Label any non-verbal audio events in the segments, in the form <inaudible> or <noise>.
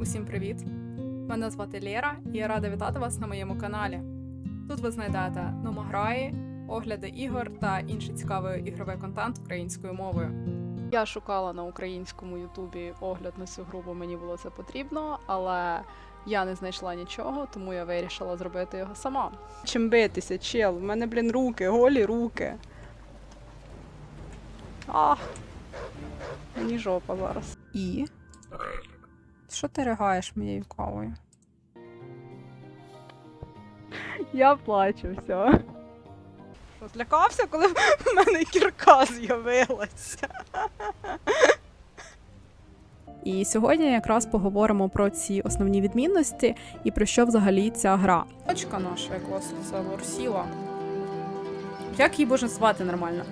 Усім привіт! Мене звати Лєра і я рада вітати вас на моєму каналі. Тут ви знайдете номограї, огляди ігор та інший цікавий ігровий контент українською мовою. Я шукала на українському Ютубі огляд на цю гру, бо мені було це потрібно, але я не знайшла нічого, тому я вирішила зробити його сама. Чим битися, чел? У мене, блін, руки, голі руки. А, мені жопа зараз. І? Що ти ригаєш моєю кавою? Я плачу, все. Злякався, коли в мене кірка з'явилася? І сьогодні якраз поговоримо про ці основні відмінності і про що взагалі ця гра. Точка наша якось це Лорсіла. Як її можна звати нормально?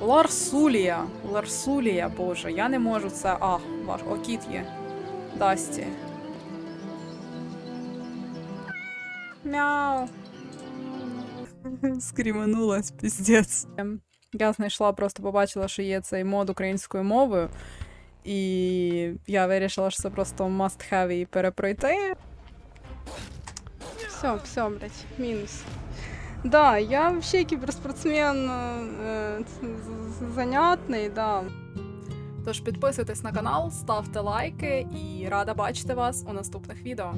Ларсулія. Ларсулія, боже, я не можу це. А, ваш о, кіт є. Дасті. Мяу. <laughs> Скріманулась, піздець. Ем, Я знайшла, просто побачила, що є цей мод українською мовою. І я вирішила, що це просто must have її перепройти. Все, все, блядь, мінус. Да, я вообще кіберспортсмен е, з- занятний, да. Тож підписуйтесь на канал, ставте лайки і рада бачити вас у наступних відео.